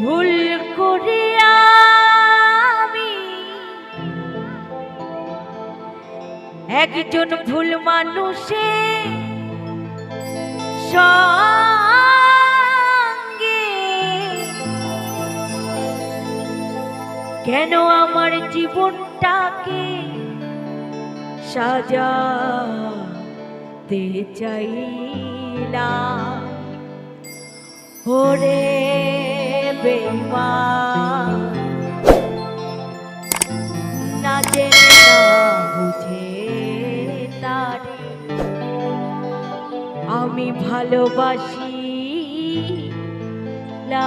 ভুল করে আমি একজন ভুল মানুষে সঙ্গে। কেন আমার জীবনটাকে সাজাতে চাইলা ওরে বেইমান না জেনে না বুঝে তারে। আমি ভালোবাসি না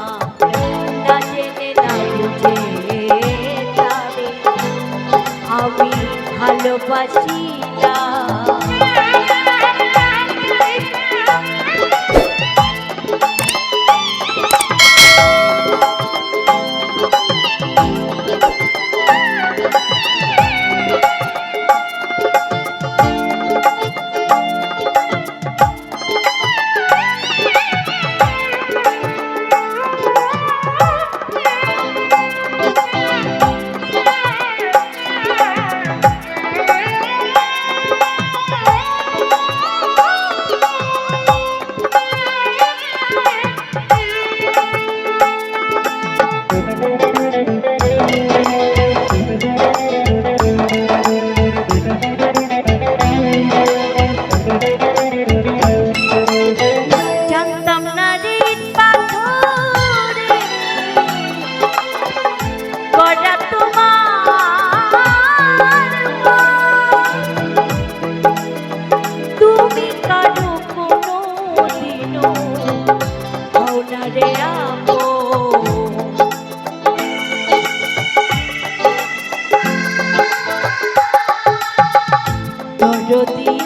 我心。যদি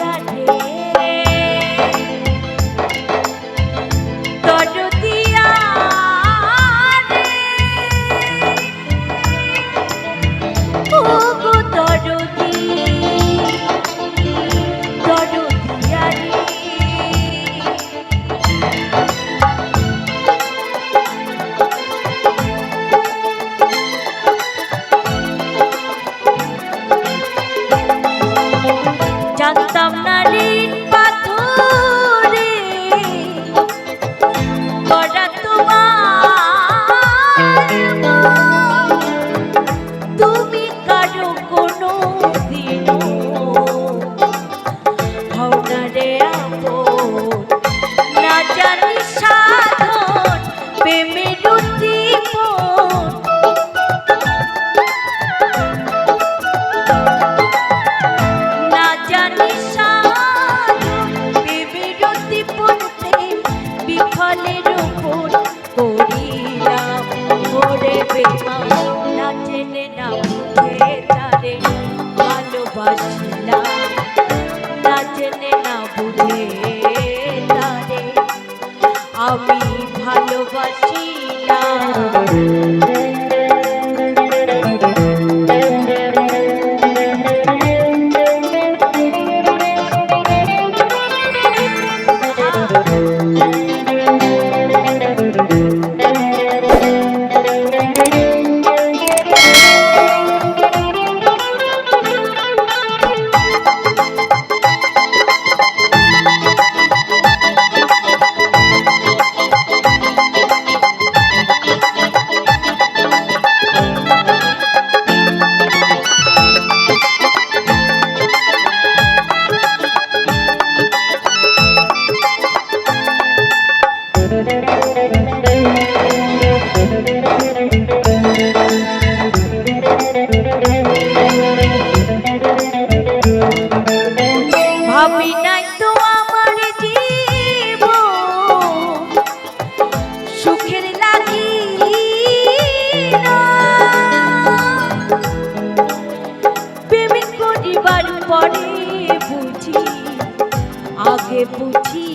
আগে বুঝি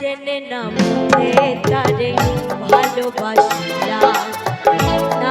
জেনে না মনে তারে ভালোবাসিয়া না